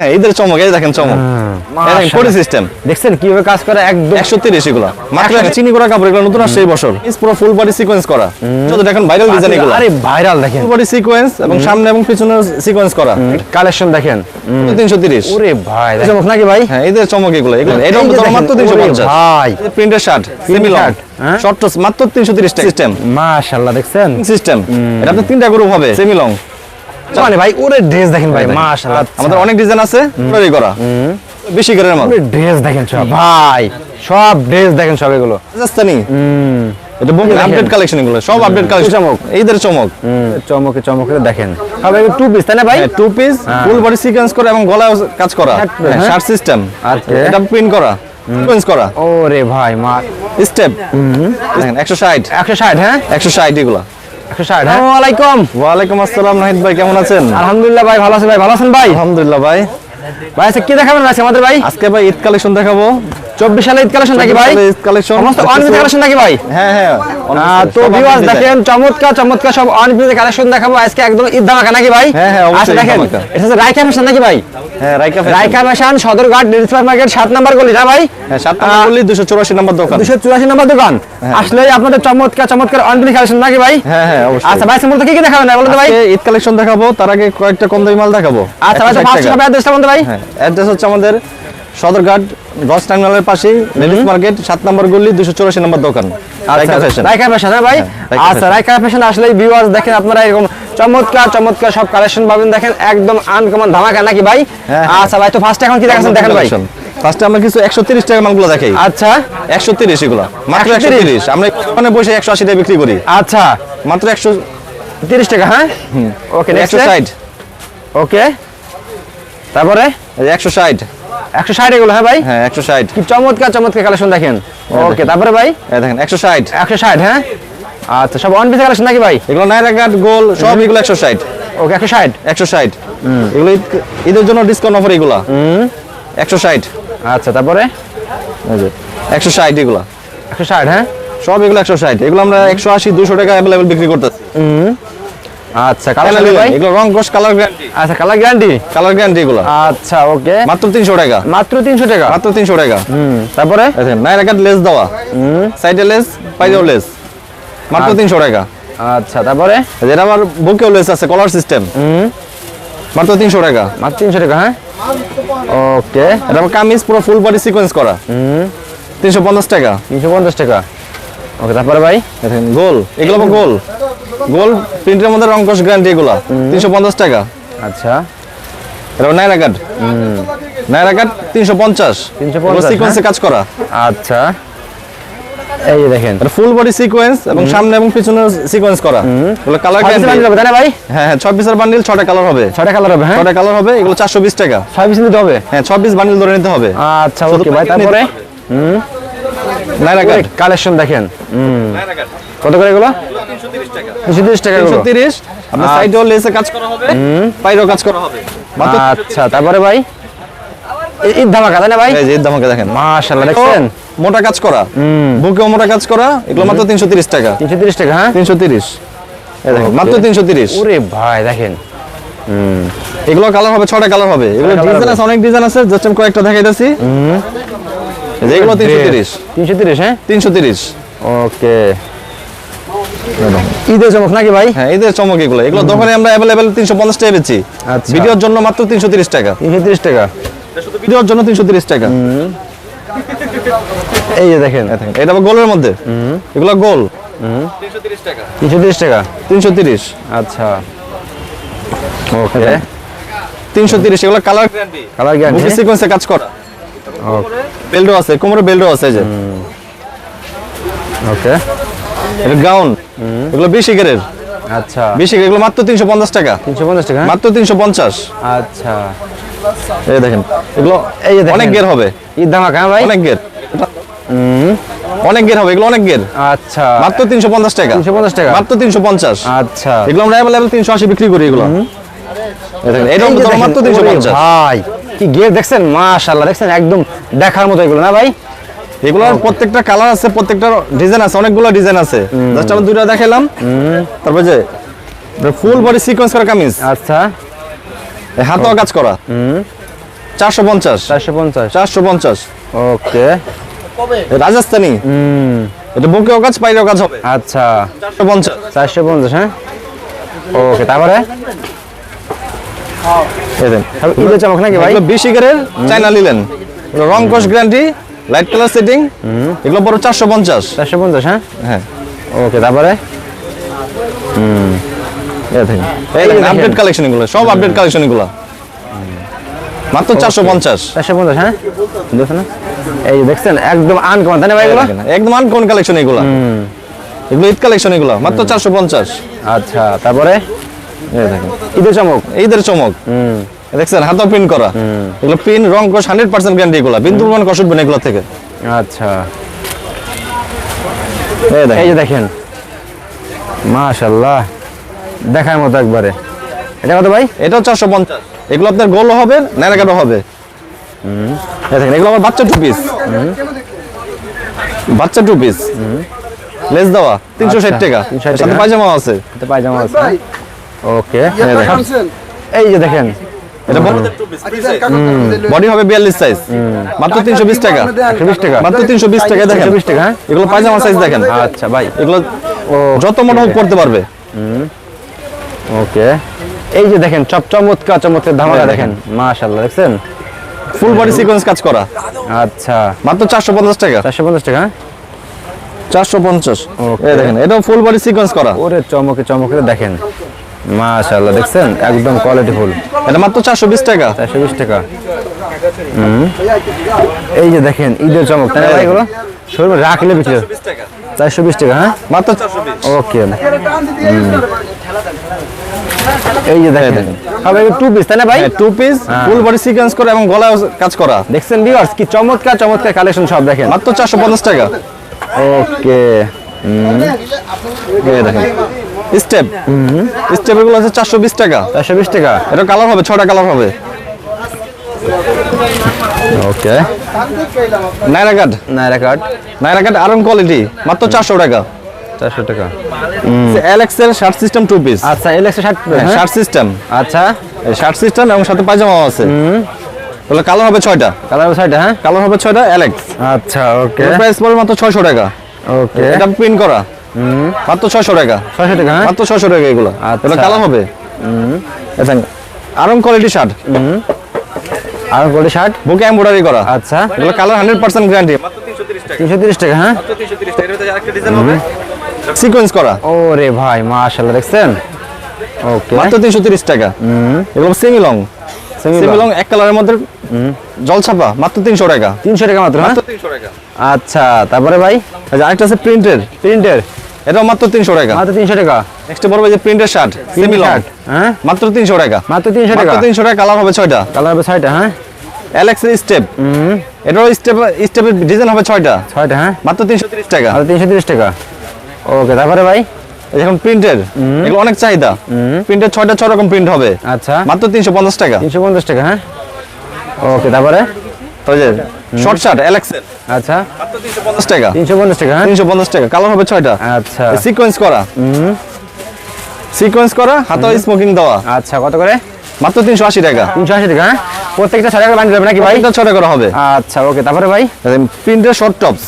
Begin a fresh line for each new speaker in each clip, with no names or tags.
হ্যাঁ এদের চমক এই দেখেন চমক। কোডি সিস্টেম
দেখছেন কীভাবে কাজ করে? একদম
একশো তিরিশ এগুলো। মাত্র চিনি করা কাপড় এগুলো নতুন আসছে এই বছর। পুরো ফুল বডি সিকোয়েন্স করা। যত দেখেন ভাইরাল ডিজাইন এগুলো।
আরে ভাইরাল দেখেন।
ফুল বডি সিকোয়েন্স এবং সামনে এবং পিছনে সিকোয়েন্স করা।
কালেকশন দেখেন।
তিনশো তিরিশ।
ওরে ভাই চমক নাকি ভাই?
হ্যাঁ এদের চমক এগুলো। এগুলো এটা মাত্র তিনশো পঞ্চাশ।
ভাই।
প্রিন্টের শার্ট সেমি লং
হ্যাঁ?
শর্ট মাত্র তিনশো তিরিশ সিস্টেম
মাশাআল্লাহ দেখছেন?
সিস্টেম এটা আপনার তিনটা গ্রুপ হবে সেমি লং
মানে ভাই ওরে ড্রেস দেখেন ভাই মাশাআল্লাহ।
আমাদের অনেক ডিজাইন আছে তৈরি করা। বেশি করে মাল
ওরে ড্রেস দেখেন সব। ভাই সব ড্রেস দেখেন সব এগুলো।
রাজস্থানি এটা বোম্বে আপডেট কালেকশন এগুলো সব আপডেট কালেকশন
চমক।
এইদের চমক।
চমকে চমকে দেখেন। সব এগুলো টু পিস তাই না ভাই?
Two piece full body sequence করা এবং গলায় কাজ করা।
হ্যাঁ।
শার্ট সিস্টেম
আচ্ছা।
এটা প্রিন্ট করা। সিকোয়েন্স করা।
ওরে ভাই মা।
স্টেপ দেখেন একশো ষাট।
একশো ষাট হ্যাঁ?
একশো ষাট এগুলো।
হ্যাঁ? ওয়ালাইকুম
আসসালাম নাহিদ ভাই কেমন আছেন?
আলহামদুলিল্লাহ ভাই ভালো আছেন ভাই ভালো আছেন ভাই?
আলহামদুলিল্লাহ ভাই।
ভাই আচ্ছা কি দেখাবেন? আজকে আমাদের ভাই?
আজকে ভাই ঈদ কালেকশন দেখাবো।
চব্বিশ সালে ঈদ কালেকশন নাকি ভাই?
ঈদ কালেকশন
সমস্ত অনবিধ কালেকশন নাকি ভাই?
হ্যাঁ হ্যাঁ
তো ভিউয়ার্স দেখেন চমৎকার চমৎকার সব অনবিধ কালেকশন দেখাবো। আজকে একদম ঈদ ধামাকা নাকি ভাই?
হ্যাঁ, হ্যাঁ, অবশ্যই
আচ্ছা দেখেন এটা হচ্ছে রাইকা ফ্যাশন নাকি ভাই?
হ্যাঁ Raika fashion।
Raika fashion Sadarghat display market সাত নাম্বার গলি না ভাই?
হ্যাঁ সাত নম্বর গলি দুশো চৌরাশি নম্বর দোকান।
দুশো চুরাশি নম্বর দোকান। আসলে আপনাদের চমৎকার চমৎকার কালেকশন নাকি ভাই?
হ্যাঁ হ্যাঁ অবশ্যই।
আচ্ছা ভাই কি কি দেখাবেন বলতে ভাই।
ঈদ কালেকশন দেখাবো তার আগে কয়েকটা কম দামি মাল দেখাবো।
আচ্ছা ভাই
160
ফার্স্ট
টাকা।
অ্যাড্রেসটা বলতে ভাই।
অ্যাড্রেস হচ্ছে আমাদের সদরঘাট রস টার্মিনালের পাশেই লেডিস মার্কেট সাত নম্বর গলি দুশো চৌরাশি নম্বর দোকান। রাইকা ফ্যাশন
রাইকা ফ্যাশন হ্যাঁ ভাই? আচ্ছা
fashion।
রাইকা ফ্যাশন আসলে ভিউয়ার্স দেখেন আপনারা এরকম চমৎকার চমৎকার সব কালেকশন পাবেন। দেখেন একদম আনকমন ধামাকা নাকি ভাই?
হ্যাঁ।
আচ্ছা ভাই তো ফার্স্ট এখন কি দেখাচ্ছেন? দেখেন ভাই।
ফার্স্টে আমরা কিছু একশো তিরিশ টাকা মালগুলো দেখাই।
আচ্ছা।
একশো তিরিশ এগুলো। মাত্র একশো তিরিশ? আমরা ওখানে বসে একশো আশি টাকা বিক্রি করি।
আচ্ছা।
মাত্র একশো
তিরিশ টাকা হ্যাঁ? ওকে
একশো ষাট।
ওকে তারপরে?
একশো ষাট।
একশো ষাট এগুলো হ্যাঁ ভাই?
হ্যাঁ একশো ষাট।
কি চমৎকার চমৎকার কালেকশন দেখেন। ওকে তারপরে ভাই?
দেখেন একশো ষাট।
একশো ষাট হ্যাঁ? আচ্ছা সব অন পিস কালেকশন নাকি ভাই?
এগুলো নাইরা কাট গোল সব এগুলো একশো ষাট।
ওকে একশো ষাট।
একশো ষাট। এগুলো ঈদ- ঈদের জন্য ডিসকাউন্ট অফার এগুলা। একশো ষাট।
আচ্ছা তারপরে?
একশো ষাট এগুলা।
একশো ষাট হ্যাঁ?
সব এগুলো একশো ষাট। এগুলো আমরা একশো আশি দুশো টাকা অ্যাভেলেবেল বিক্রি করতেছি।
আচ্ছা কালার ভাই?
এগুলো রং কোষ কালার গ্যারান্টি
আচ্ছা কালার গ্যারান্টি
কালার গ্যারান্টি এগুলো।
আচ্ছা ওকে
মাত্র তিনশো টাকা।
মাত্র তিনশো টাকা?
মাত্র তিনশো টাকা।
হুম তারপরে?
দেখেন নাইরা কাট লেস দেওয়া। সাইডে লেস পাইরেও লেস। মাত্র তিনশো টাকা।
আচ্ছা তারপরে?
যেটা আবার বুকেও লেস আছে কলার সিস্টেম মাত্র তিনশো টাকা।
মাত্র তিনশো টাকা হ্যাঁ? ওকে।
এটা আবার কামিজ পুরো ফুল বডি সিকোয়েন্স করা। তিনশো পঞ্চাশ টাকা।
তিনশো পঞ্চাশ টাকা। ওকে তারপরে ভাই?
দেখেন গোল। এগুলো গোল। গোল প্রিন্টের মধ্যে রং কোষ গ্যারান্টি এগুলো। তিনশো পঞ্চাশ টাকা।
আচ্ছা।
এটা নাইরা কাট। নাইরা কাট তিনশো পঞ্চাশ।
350,
সিকোয়েন্সে কাজ করা।
আচ্ছা। এই দেখেন।
ফুল বডি সিকোয়েন্স এবং সামনে এবং পিছনে সিকোয়েন্স করা। এগুলো কালার
ছয় হবে, তাই ভাই?
হ্যাঁ হ্যাঁ ছয় পিসের বান্ডিল ছটা কালার হবে।
ছয়টা কালার হবে হ্যাঁ?
ছটা কালার হবে এগুলো চারশো বিশ টাকা।
ছয় পিস নিতে হবে?
হ্যাঁ ছয় পিস বান্ডিল ধরে নিতে হবে।
আচ্ছা ওকে ভাই তারপরে?
নাইরা কাট
কালেকশন দেখেন। কত করে এগুলো? তিনশো তিরিশ টাকা
তিনশো তিরিশ আপনার সাইডেও লেসে কাজ করা হবে পাইরেও কাজ করা হবে।
আচ্ছা তারপরে ভাই? ঈদ ধামাকা তাই না ভাই?
এই যে দেখেন।
মাশাআল্লাহ দেখছেন?
মোটা কাজ করা। বুকেও মোটা কাজ করা এগুলো মাত্র তিনশো তিরিশ টাকা।
তিনশো তিরিশ টাকা হ্যাঁ?
তিনশো তিরিশ। মাত্র তিনশো তিরিশ।
ওরে ভাই দেখেন।
এগুলো কালার হবে ছটা কালার হবে। এগুলো ডিজাইন আছে অনেক ডিজাইন আছে জাস্ট আমি কয়েকটা দেখাইতেছি। এগুলো তিনশো তিরিশ।
তিনশো তিরিশ হ্যাঁ?
তিনশো তিরিশ।
ওকে। ঈদের চমক নাকি ভাই?
হ্যাঁ এদের চমক এগুলো। এগুলো দোকানে আমরা অ্যাভেলেবেল তিনশো পঞ্চাশ টাকা বেচি।
আচ্ছা।
ভিডিওর জন্য মাত্র তিনশো তিরিশ টাকা।
তিনশো তিরিশ টাকা।
ভিডিওর জন্য তিনশো তিরিশ টাকা।
এই যে দেখেন।
এটা আবার গোলের মধ্যে। এগুলো গোল।
তিনশো তিরিশ টাকা।
তিনশো তিরিশ
আচ্ছা। ওকে।
তিনশো তিরিশ এগুলো কালার
কালার গ্যারান্টি
সিকোয়েন্সে কাজ করা। বেল্টও আছে কোমরে বেল্টও আছে যে।
ওকে।
এটা গাউন। এগুলো বিশ এগেরের
আচ্ছা।
বিশ এগের এগুলো মাত্র তিনশো পঞ্চাশ টাকা।
তিনশো পঞ্চাশ টাকা হ্যাঁ?
মাত্র তিনশো পঞ্চাশ।
আচ্ছা।
এই দেখেন এগুলো
এই।
অনেক গের হবে।
ঈদ ধামাকা হ্যাঁ ভাই?
অনেক গের। অনেক গের হবে এগুলো অনেক গের।
আচ্ছা।
মাত্র তিনশো পঞ্চাশ টাকা।
তিনশো পঞ্চাশ টাকা।
মাত্র তিনশো পঞ্চাশ।
আচ্ছা।
এগুলো আমরা অ্যাভেলেবেল তিনশো আশি বিক্রি করি এগুলো। এই দেখেন, এটা
এই
মাত্র তিনশো পঞ্চাশ।
ভাই কি গেট দেখছেন? মাশাআল্লাহ দেখছেন? একদম দেখার মতো এগুলো না ভাই?
এগুলোর প্রত্যেকটা কালার আছে প্রত্যেকটা ডিজাইন আছে অনেকগুলো ডিজাইন আছে। জাস্ট আমি দুইটা দেখালাম তারপর যে ফুল বডি সিকোয়েন্স করা কামিজ।
আচ্ছা।
এই হাতেও কাজ করা। চারশো পঞ্চাশ।
চারশো পঞ্চাশ।
চারশো পঞ্চাশ।
ওকে।
রাজস্থানি। এটা বুকেও কাজ বাইরেও কাজ হবে।
আচ্ছা।
চারশো পঞ্চাশ।
চারশো পঞ্চাশ হ্যাঁ? ওকে তারপরে?
এই দেন।
সব ঈদের চমক নাকি ভাই?
বিশ ইকারের চাইনা নিলেন রং কস গ্যারান্টি লাইট কালার সেটিং এগুলো বড় চারশো পঞ্চাশ।
চারশো পঞ্চাশ হ্যাঁ?
হ্যাঁ।
ওকে তারপরে?
এই আপডেট কালেকশন এগুলো সব আপডেট কালেকশন এগুলো। মাত্র চারশো পঞ্চাশ।
চারশো পঞ্চাশ হ্যাঁ? দেখছেন? এই দেখছেন একদম আনকমন তাই না ভাই এগুলো?
একদম আনকমন কালেকশন এগুলো। এগুলো ঈদ কালেকশন এগুলো মাত্র চারশো পঞ্চাশ।
আচ্ছা তারপরে? ঈদের চমক।
ঈদের চমক।
হুম।
দেখছেন হাতে প্রিন্ট করা। এগুলো প্রিন্ট রং কস হান্ড্রেড পার্সেন্ট গ্যারান্টি এগুলো। বিন্দু পরিমাণ কষ উঠবে না এগুলো থেকে।
আচ্ছা।
এই
যে দেখেন। মাশাল্লাহ দেখার মতো একবারে। এটা কত ভাই?
এটাও চারশো পঞ্চাশ। এগুলো আপনার গোলও হবে ন্যারাকাটও হবে। দেখেন এগুলো আমার বাচ্চা টু পিস বাচ্চা টু পিস লেস দেওয়া তিনশো ষাট
আচ্ছা,
টাকা। সাথে পায়জামা আছে।
এটা পায়জামা আছে। ওকে
এই
যে দেখেন।
এটা বডি? হবে বিয়াল্লিশ সাইজ মাত্র তিনশো বিশ টাকা।
একশো বিশ টাকা।
মাত্র তিনশো বিশ টাকা দেখেন।
একশো বিশ টাকা হ্যাঁ?
এগুলো পায়জামা সাইজ দেখেন।
আচ্ছা ভাই
এগুলো যত মোটা হোক পড়তে পারবে।
ওকে। এই যে দেখেন চপ চমৎকার চমৎকার ধামাকা
এই
দেখেন। মাশাল্লাহ দেখছেন?
ফুল বডি সিকোয়েন্স কাজ করা।
আচ্ছা।
মাত্র চারশো পঞ্চাশ টাকা।
চারশো পঞ্চাশ টাকা হ্যাঁ?
এই দেখেন এটাও ফুল বডি সিকোয়েন্স করা।
ওরে চমকে চমকে দেখেন। মাশাল্লাহ দেখছেন? একদম কোয়ালিটি ফুল
এটা মাত্র চারশো বিশ টাকা।
চারশো বিশ টাকা। এই যে দেখেন ঈদের চমক। তাই ভাই এগুলো? শোরুমে রাখলে বিক্রি হয়। চারশো বিশ টাকা হ্যাঁ?
মাত্র চারশো বিশ।
ওকে। এই যে দেখেন। সবাই টু পিস তাই না ভাই?
Two piece. Full body sequence করা এবং গলায় কাজ করা।
দেখছেন ভিউয়ার্স কি চমৎকার চমৎকার কালেকশন সব দেখেন।
মাত্র চারশো পঞ্চাশ টাকা।
ওকে।
এই দেখেন। স্টেপ। স্টেপ এগুলো আছে চারশো বিশ টাকা।
চারশো বিশ টাকা।
এটা কালার হবে ছটা কালার হবে।
ওকে।
নাইরা কাট
নাইরা কার্ড।
নাইরা কাট আরন কোয়ালিটি মাত্র চারশো টাকা।
চারশো টাকা।
L XL shirt system two piece
আচ্ছা এল একশো ষাট
শার্ট সিস্টেম
আচ্ছা।
শার্ট সিস্টেম এবং সাথে পায়জামাও আছে। তাহলে কালার হবে ছয়টা।
কালার সাইড হ্যাঁ।
কালার হবে ছয়টা এলেক্স
আচ্ছা ওকে।
প্রাইস পড়বে মাত্র ছয়শো টাকা।
ওকে।
এটা প্রিন্ট করা। মাত্র ছয়শো টাকা।
ছয়শো টাকা হ্যাঁ?
মাত্র ছয়শো টাকা এগুলো।
আচ্ছা।
এটা কালার হবে। দেখেন আরন কোয়ালিটি শার্ট
আর গোল্ডি শার্ট
বুকে এমব্রয়ডারি করা।
আচ্ছা।
এগুলো কালার হান্ড্রেড পার্সেন্ট গ্যারান্টি
তিনশো তিরিশ টাকা হ্যাঁ?
সিকোয়েন্স করা।
ওরে ভাই মাশাল্লাহ দেখছেন? ওকে।
মাত্র তিনশো তিরিশ টাকা। এগুলো সেমি লং সেমি লং এক কালারের মধ্যে জল ছাপা মাত্র তিনশো টাকা।
তিনশো টাকা মাত্র হ্যাঁ?
তিনশো টাকা।
আচ্ছা তারপরে ভাই?
আরেকটা আছে প্রিন্টের
প্রিন্টের
এটাও মাত্র তিনশো টাকা।
মাত্র তিনশো টাকা।
নেক্সট পড়বে যে প্রিন্টের শার্ট সেমি লং
হ্যাঁ?
মাত্র তিনশো টাকা।
মাত্র তিনশো টাকা।
মাত্র তিনশো টাকা কালার হবে ছয়টা।
কালার হবে ছয়টা হ্যাঁ?
অ্যালেক্সের স্টেপ এটারও স্টেপ স্টেপের ডিজাইন হবে ছয়টা।
ছয়টা হ্যাঁ?
মাত্র তিনশো তিরিশ টাকা।
মাত্র তিনশো তিরিশ টাকা। ওকে তারপরে ভাই?
এখন প্রিন্টের এগুলো অনেক চাহিদা। প্রিন্টের ছয়টা ছয় রকম প্রিন্ট হবে।
আচ্ছা।
মাত্র তিনশো পঞ্চাশ টাকা।
তিনশো পঞ্চাশ টাকা হ্যাঁ? ওকে তারপরে?
ওই যে শর্ট শার্ট অ্যালেক্সের
আচ্ছা।
টাকা।
টাকা হ্যাঁ?
টাকা কালার হবে
আচ্ছা।
সিকোয়েন্স করা। সিকোয়েন্স করা হাতে স্মোকিং দেওয়া।
আচ্ছা কত করে?
মাত্র টাকা।
টাকা হ্যাঁ? প্রত্যেকটা ছয় টাকা বানিয়ে নাকি ভাই?
এটা ছয়টা করা হবে।
আচ্ছা ওকে তারপরে ভাই?
প্রিন্টের শর্ট টপস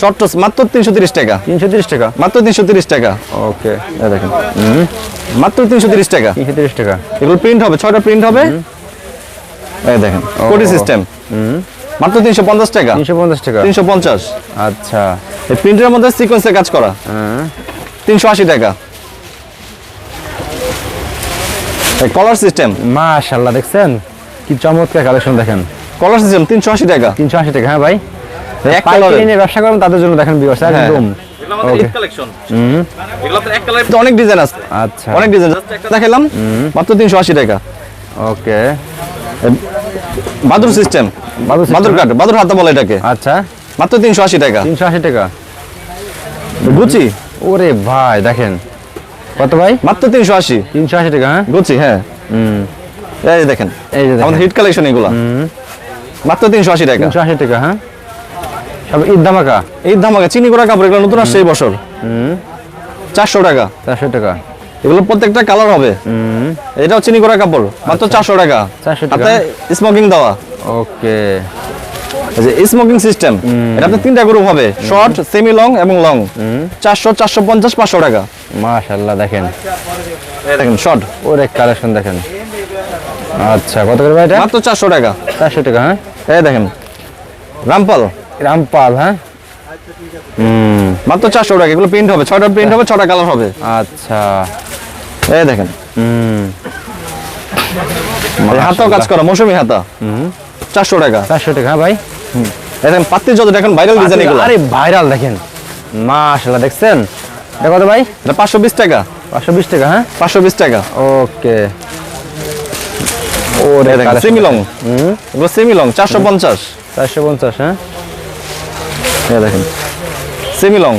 শর্ট টপস মাত্র তিনশো তিরিশ টাকা।
তিনশো তিরিশ টাকা?
মাত্র তিনশো তিরিশ টাকা।
ওকে
দেখেন। মাত্র তিনশো তিরিশ টাকা।
তিনশো তিরিশ টাকা।
এগুলো প্রিন্ট হবে ছয়টা প্রিন্ট হবে। এই দেখেন কোডি সিস্টেম। মাত্র তিনশো পঞ্চাশ টাকা।
তিনশো পঞ্চাশ টাকা।
তিনশো পঞ্চাশ।
আচ্ছা।
এই প্রিন্টের মধ্যে সিকোয়েন্সের কাজ করা।
হ্যাঁ
তিনশো আশি টাকা। কলার সিস্টেম
মাশাল্লাহ দেখছেন? কি চমৎকার কালেকশন দেখেন।
কলার সিস্টেম তিনশো আশি টাকা।
তিনশো আশি টাকা হ্যাঁ ভাই?
এক
ব্যবসা করেন তাদের জন্য দেখেন বিকজ
হ্যাঁ।
একদম
তো অনেক ডিজাইন আছে।
আচ্ছা।
অনেক ডিজাইন দেখালাম মাত্র তিনশো আশি টাকা।
ওকে
বাদুর সিস্টেম
বাদুর
কাঠ বাদুর হাতা বলে এটাকে।
আচ্ছা।
মাত্র তিনশো আশি টাকা।
তিনশো আশি টাকা।
গুচি
ওরে ভাই দেখেন। কত ভাই?
মাত্র তিনশো আশি।
তিনশো আশি টাকা হ্যাঁ?
গুচি হ্যাঁ।
হুম।
এই দেখেন
এই যে
আমাদের হিট কালেকশন এগুলো। মাত্র তিনশো আশি টাকা।
তিনশো আশি টাকা হ্যাঁ? সব ঈদ ধামাকা?
এই ধামাকা চিনি করা কাপড় এগুলো নতুন আসছে এই বছর। চারশো টাকা।
চারশো টাকা।
এগুলো প্রত্যেকটা কালার হবে।
হুম।
এটাও চিনি করা কাপড় মাত্র চারশো টাকা।
চারশো টাকা।
হাতে স্মোকিং দেওয়া।
ওকে।
যে স্মোকিং সিস্টেম এটা আপনার তিনটা গ্রুপ হবে শর্ট সেমি লং এবং লং চারশো চারশো পঞ্চাশ পাঁচশো টাকা।
মাশাল্লাহ দেখেন।
দেখেন শর্ট
ওরে কালেকশন দেখেন। আচ্ছা কত করে ভাই এটা?
মাত্র চারশো টাকা।
চারশো টাকা হ্যাঁ?
এই দেখেন রামপাল।
রামপাল হ্যাঁ? হুম।
মাত্র চারশো টাকা এগুলো প্রিন্ট হবে ছয়টা প্রিন্ট হবে ছটা কালার হবে।
আচ্ছা।
এই দেখেন। হাতাও কাজ করা মৌসুমি হাতা। চারশো টাকা।
চারশো টাকা ভাই।
দেখেন পাত্তি যত দেখেন ভাইরাল ডিজাইন এগুলো।
আরে ভাইরাল দেখেন। মাশাল্লাহ দেখছেন? এটা কত ভাই?
এটা পাঁচশো বিশ টাকা।
পাঁচশো বিশ টাকা হ্যাঁ?
পাঁচশো বিশ টাকা।
ওকে।
এই দেখেন সেমি লং এগুলো সেমি লং চারশো পঞ্চাশ।
চারশো পঞ্চাশ হ্যাঁ?
দেখেন সেমি লং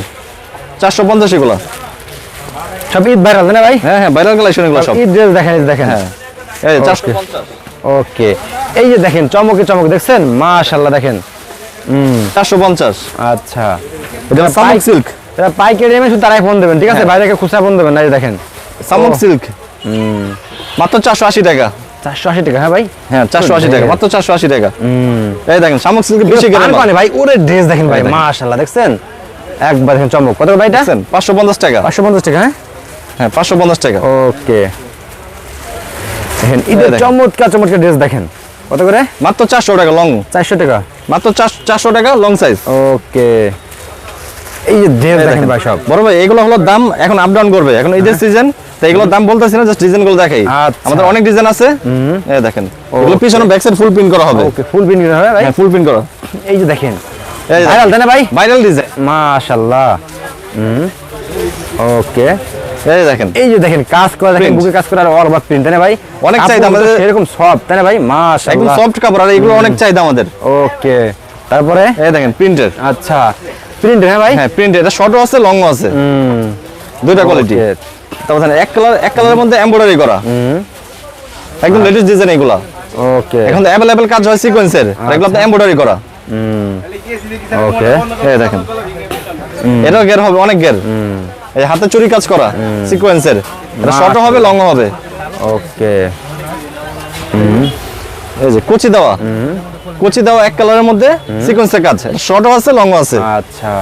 চারশো পঞ্চাশ এগুলো।
সব ঈদ ভাইরাল না ভাই?
হ্যাঁ হ্যাঁ ভাইরাল কালেকশন এগুলো সব।
ঈদ ড্রেস দেখেন এই দেখেন।
হ্যাঁ। এই চারশো
Okay.
পঞ্চাশ।
ওকে এই যে দেখেন চমকে চমক দেখছেন? মাশাল্লাহ দেখেন। হুম।
চারশো পঞ্চাশ।
আচ্ছা।
এটা সামক সিল্ক।
এটা পাইকারি শুধু তারাই ফোন দেবেন ঠিক আছে?
হ্যাঁ।
বাইরে খুচরা ফোন দেবেন না এই দেখেন।
সামক। সিল্ক। মাত্র চারশো আশি টাকা।
চারশো আশি টাকা হ্যাঁ ভাই?
হ্যাঁ চারশো আশি টাকা মাত্র চারশো আশি টাকা।
হুম।
এই দেখেন শামুক সিল্কের বেশি গেলে
পানে ভাই ওরে ড্রেস দেখেন ভাই
দেখেন।
দেখছেন? একবার দেখেন চমক। কত ভাই এটা?
পাঁচশো পঞ্চাশ টাকা।
পাঁচশো পঞ্চাশ টাকা হ্যাঁ?
হ্যাঁ পাঁচশো পঞ্চাশ টাকা।
ওকে। দেখেন ঈদের চমৎকার চমৎকার ড্রেস দেখেন। কত করে?
মাত্র চারশো টাকা লং
চারশো টাকা।
মাত্র চারশো টাকা লং সাইজ
ওকে। এই যে ড্রেস দেখেন ভাই সব।
বড় ভাই এগুলো হলো দাম এখন আপ ডাউন করবে। এখন ঈদের সিজন তো এগুলোর দাম বলতেছি না জাস্ট ডিজাইনগুলো দেখাই।
আচ্ছা।
আমাদের অনেক ডিজাইন আছে। এই দেখেন এগুলো পিছনে ব্যাক সাইড ফুল প্রিন্ট করা হবে।
ওকে ফুল পিন হবে ভাই।
হ্যাঁ ফুল প্রিন্ট করা।
এই যে দেখেন। ভাইরাল তাই না ভাই?
ভাইরাল ডিজাইন
মাশাল্লাহ। হুম। ওকে।
এই দেখেন।
এই যে দেখেন কাজ করা দেখেন বুকে কাজ করা আর অল প্রিন্ট তাই না ভাই?
অনেক চাহিদা আমাদের।
সেরকম সব তাই না ভাই?
একদম সফট কাপড় আর এগুলো অনেক চাহিদা আমাদের।
ওকে তারপরে?
এই দেখেন প্রিন্টের
আচ্ছা প্রিন্ট হ্যাঁ ভাই?
হ্যাঁ প্রিন্ট এটা শর্টও আছে লংও আছে।
হুম।
দুইটা কোয়ালিটি. তারপর এক কালার এক কালারের মধ্যে এমব্রয়ডারি করা। একদম লেটেস্ট ডিজাইন এগুলা।
ওকে।
এখন তো অ্যাভেলেবেল কাজ হয় সিকোয়েন্সের এগুলো আপনার এমব্রয়ডারি করা।
ওকে।
এই দেখেন। এটাও গের হবে অনেক গের এই হাতে চুরি কাজ করা সিকোয়েন্সের এটা শর্টও হবে লংও হবে।
ওকে।
এই যে কুচি দেওয়া। কুচি দেওয়া এক কালারের মধ্যে সিকোয়েন্সের কাজ। শর্টও আছে লংও আছে।
আচ্ছা।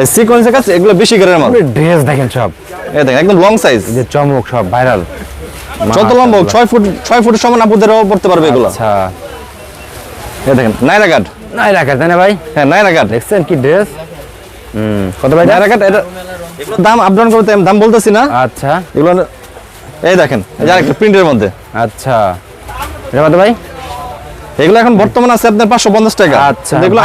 এই সিকোয়েন্সের কাজ এগুলো বেশি গেরের মাল
ড্রেস দেখেন সব।
এই দেখেন একদম লং সাইজ
যে চমক সব ভাইরাল
যত লম্বা হোক ছয় ফুট ছয় ফুটের সমান আপুদেরও পড়তে পারবে এগুলো।
আচ্ছা।
এই দেখেন নাইরা কাট
নাই রাখা তাই না ভাই?
হ্যাঁ নাইরা কাট
দেখছেন কি ড্রেস হুম কত ভাই?
নাইরা এটা দাম আপ ডাউন করতে আমি দাম বলতেছি না।
আচ্ছা।
এগুলো এই দেখেন এই আরেকটা প্রিন্টের মধ্যে।
আচ্ছা। এটা কত ভাই?
এগুলো এখন বর্তমানে আছে আপনার পাঁচশো পঞ্চাশ টাকা।
আচ্ছা।
এগুলো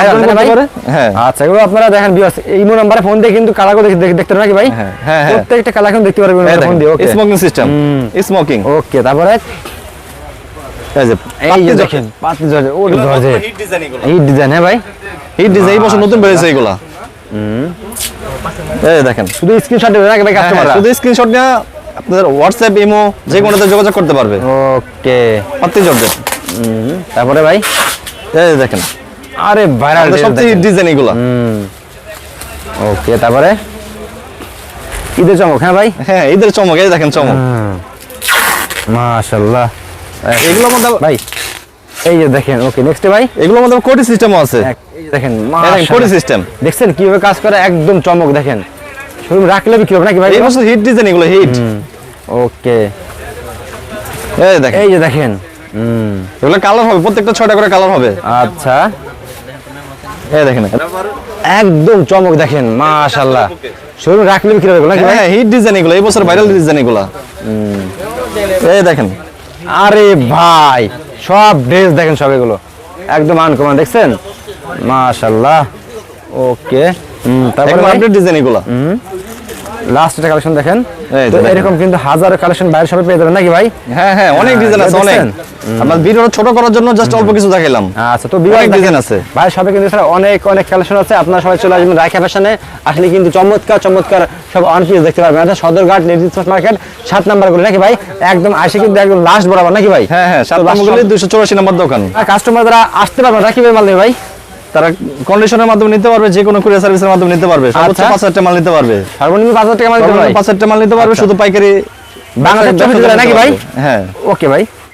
হ্যাঁ।
আচ্ছা এগুলো আপনারা দেখেন বিয়াস এই নাম্বারে ফোন দিয়ে কিন্তু কালার দেখতে দেখতে পারেন নাকি ভাই?
হ্যাঁ, হ্যাঁ, হ্যাঁ।
প্রত্যেকটা কালার এখন দেখতে পারবেন ফোন দিয়ে okay
smocking system smocking
okay তারপরে?
এই যে
এই যে দেখেন পাতি জর্জে ও জর্জে ডিজাইন হ্যাঁ ভাই?
এই ডিজাইন এই বছর নতুন বেরিয়েছে এগুলা। এই দেখেন
শুধু স্ক্রিনশট দেবেন
হ্যাঁ,
কাস্টমাররা
শুধু স্ক্রিনশট নিয়ে আপনাদের হোয়াটসঅ্যাপ ইমো যে কোনোতে যোগাযোগ করতে পারবে।
ওকে।
পাত্তি জর্জেট
তারপরে ভাই?
এই দেখেন।
আরে ভাইরাল
সবচেয়ে ডিজাইন এগুলা।
ওকে তারপরে? ঈদের চমক হ্যাঁ ভাই?
হ্যাঁ ঈদের চমক এই দেখেন চমক।
মাশাআল্লাহ।
এগুলোর মধ্যে
ভাই এই যে দেখেন ওকে নেক্সট ভাই?
এগুলোর মধ্যে কোটি সিস্টেমও আছে।
এই যে দেখেন
কোটি সিস্টেম
দেখছেন কীভাবে কাজ করে? একদম চমক দেখেন। শোরুম রাখলে বিক্রি হবে নাকি ভাই?
এই বছর হিট ডিজাইন এগুলো হিট
ওকে
এই দেখেন।
এই যে দেখেন হুম।
এগুলো কালার হবে প্রত্যেকটা ছয়টা করে কালার হবে।
আচ্ছা।
এই দেখেন।
একদম চমক দেখেন মাশাআল্লাহ। শোরুম রাখলে বিক্রি হবে নাকি
হ্যাঁ হিট ডিজাইন এগুলো এই বছর ভাইরাল ডিজাইন এগুলা। এই দেখেন।
আরে ভাই সব ড্রেস দেখেন সব এগুলো। একদম আনকমন দেখছেন? মাশাল্লাহ ওকে তারপরে
আপডেট ডিজাইন এগুলা।
লাস্ট একটা কালেকশন দেখেন তো এরকম কিন্তু হাজারো কালেকশন বাইরে সবে পেয়ে যাবেন নাকি ভাই?
হ্যাঁ হ্যাঁ অনেক
হ্যাঁ,
ডিজাইন আছে অনেক।
দেখছেন?
ভিডিও ছোট করার জন্য জাস্ট অল্প কিছু দেখাইলাম।
আচ্ছা তো
অনেক ডিজাইন আছে।
ভাই সবে কিন্তু এছাড়া অনেক অনেক কালেকশন আছে। আপনারা সবাই চলে আসবেন রায়খা ফ্যাশনে আসলে কিন্তু চমৎকার চমৎকার সব অন পিস দেখতে পারবেন অর্থাৎ সদরঘাট লেডিস মার্কেট সাত নাম্বার করে নাকি ভাই? একদম আসে কিন্তু একদম লাস্ট বরাবর নাকি ভাই?
হ্যাঁ হ্যাঁ সাত নাম্বার দুশো চৌরাশি নাম্বার দোকান।
কাস্টমার যারা আসতে পারবেন নাকি ভাই মাল ভাই।
তারা কন্ডিশনের মাধ্যমে নিতে পারবে যে কোনো কুরিয়ার সার্ভিসের মাধ্যমে নিতে পারবে। সর্বোচ্চ
আচ্ছা।
পাঁচ হাজার টাকা মাল নিতে পারবে।
সর্বনিম্ন পাঁচ হাজার টাকা মাল
সর্বোচ্চ
ভাই
পাঁচ হাজার টাকা মাল নিতে পারবে শুধু পাইকারি
বাংলাদেশ চৌষট্টি নাকি ভাই?
হ্যাঁ।
ওকে ভাই।